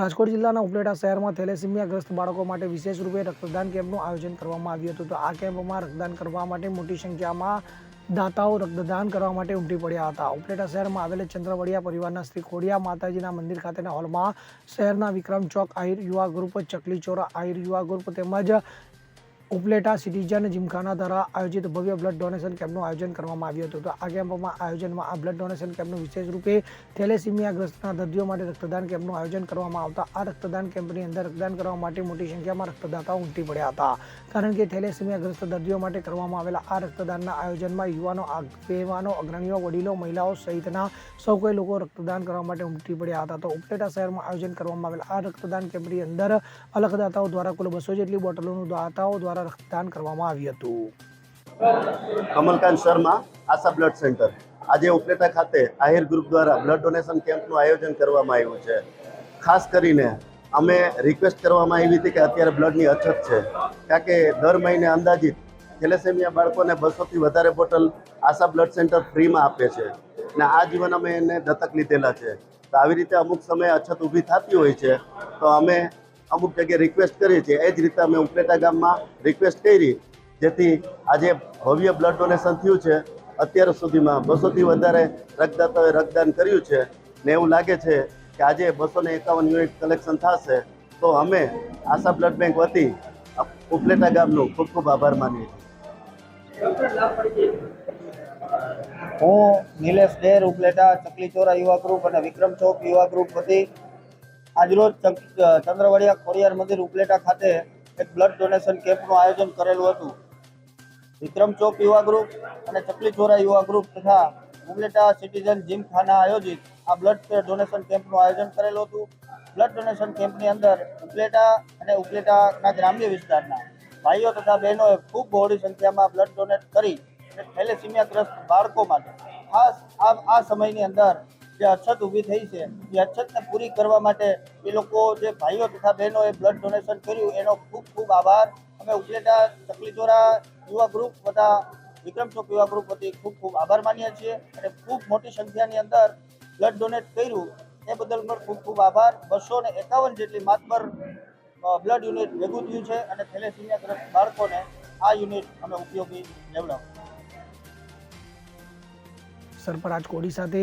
રાજકોટ જિલ્લાના ઉપલેટા શહેરમાં થેલેસીમિયાગ્રસ્ત બાળકો માટે વિશેષ રૂપે રક્તદાન કેમ્પનું આયોજન કરવામાં આવ્યું હતું. તો આ કેમ્પમાં રક્તદાન કરવા માટે મોટી સંખ્યામાં દાતાઓ રક્તદાન કરવા માટે ઉમટી પડ્યા હતા. ઉપલેટા શહેરમાં આવેલ ચંદ્રવડિયા પરિવારના શ્રી ખોડિયા માતાજીના મંદિર ખાતેના હોલમાં શહેરના વિક્રમ ચોક આહિર યુવા ગ્રુપ ચકલી ચોરા આહિર યુવા ગ્રુપ તેમજ ઉપલેટા સિટીઝન જીમખાના દ્વારા આયોજિત ભવ્ય બ્લડ ડોનેશન કેમ્પનું આયોજન કરવામાં આવ્યું હતું. તો આ કેમ્પમાં આયોજનમાં આ બ્લડ ડોનેશન કેમ્પનું વિશેષ રૂપે થેલેસીમિયાગ્રસ્તના દર્દીઓ માટે રક્તદાન કેમ્પનું આયોજન કરવામાં આવતા. આ રક્તદાન કેમ્પની અંદર રક્તદાન કરવા માટે મોટી સંખ્યામાં રક્તદાતાઓ ઉમટી પડ્યા હતા. કારણ કે થેલેસીમિયાગ્રસ્ત દર્દીઓ માટે કરવામાં આવેલા આ રક્તદાનના આયોજનમાં યુવાનો, આગેવાનો, અગ્રણીઓ, વડીલો, મહિલાઓ સહિતના સૌ કોઈ લોકો રક્તદાન કરવા માટે ઉમટી પડ્યા હતા. તો ઉપલેટા શહેરમાં આયોજન કરવામાં આવેલા આ રક્તદાન કેમ્પની અંદર અલગદાતાઓ દ્વારા કુલ બસો જેટલી બોટલોનું દાતાઓ દ્વારા રક્તદાન કરવામાં આવ્યું હતું. Kamalkant Sharma, Asha blood centre. આજે ઉપલેટા ખાતે આહિર ગ્રુપ દ્વારા બ્લડ ડોનેશન કેમ્પનું આયોજન કરવામાં આવ્યું છે. ખાસ કરીને અમે રિક્વેસ્ટ કરવામાં આવી હતી કે અત્યારે બ્લડની અછત છે. કારણ કે દર મહિને અંદાજિત થેલેસેમિયા બાળકોને બસોથી વધારે બોટલ આશા બ્લડ સેન્ટર ફ્રીમાં આપે છે. અને આ જીવન અમે એને દત્તક લીધેલા છે. તો આવી રીતે અમુક સમયે અછત ઊભી થતી હોય છે. તો અમે અમુક જગ્યાએ રિક્વેસ્ટ કરી છે. એ જ રીતે અમે ઉપલેટા ગામમાં રિક્વેસ્ટ કરી, જેથી આજે ભવ્ય બ્લડ ડોનેશન થયું છે. અત્યાર સુધીમાં બસોથી વધારે રક્તદાતાઓએ રક્તદાન કર્યું છે ને એવું લાગે છે કે આજે બસો ને એકાવન યુનિટ કલેક્શન થશે. તો અમે આશા બ્લડ બેંક વતી ઉપલેટા ગામનો ખૂબ ખૂબ આભાર માનીએ છીએ. હું નિલેશ ડેર ઉપલેટા ચકલી ચોરા યુવા ગ્રુપ અને વિક્રમ ચોક યુવા ગ્રુપ વતી આજરોજ ચંદ્રવડિયા ખોડિયાર મંદિર ઉપલેટા ખાતે એક બ્લડ ડોનેશન કેમ્પનું આયોજન કરેલું હતું. વિક્રમ ચોક યુવા ગ્રુપ અને ચકલી ચોરા યુવા ગ્રુપ તથા ઉપલેટા સિટીઝન જીમખાના આયોજિત આ બ્લડ ડોનેશન કેમ્પનું આયોજન કરેલું હતું. બ્લડ ડોનેશન કેમ્પની અંદર ઉપલેટા અને ઉપલેટાના ગ્રામ્ય વિસ્તારના ભાઈઓ તથા બહેનોએ ખૂબ બહોળી સંખ્યામાં બ્લડ ડોનેટ કરી અને થેલેસીમિયાગ્રસ્ત બાળકો માટે ખાસ આ આ સમયની અંદર જે અછત ઊભી થઈ છે, એ અછતને પૂરી કરવા માટે એ લોકો જે ભાઈઓ તથા બહેનોએ બ્લડ ડોનેશન કર્યું, એનો ખૂબ ખૂબ આભાર. અમે ઉપલેટા તકલીચોરા યુવા ગ્રુપ તથા વિક્રમ ચોક યુવા ગ્રુપ વતી ખૂબ ખૂબ આભાર માનીએ છીએ અને ખૂબ મોટી સંખ્યાની અંદર બ્લડ ડોનેટ કર્યું, એ બદલ પણ ખૂબ ખૂબ આભાર. બસો ને એકાવન જેટલી માતબર બ્લડ યુનિટ ભેગું થયું છે અને થેલેસીમિયાગ્રસ્ત બાળકોને આ યુનિટ અમે ઉપયોગી લેવડાવ્યું સરફરાજ કોડી સાથે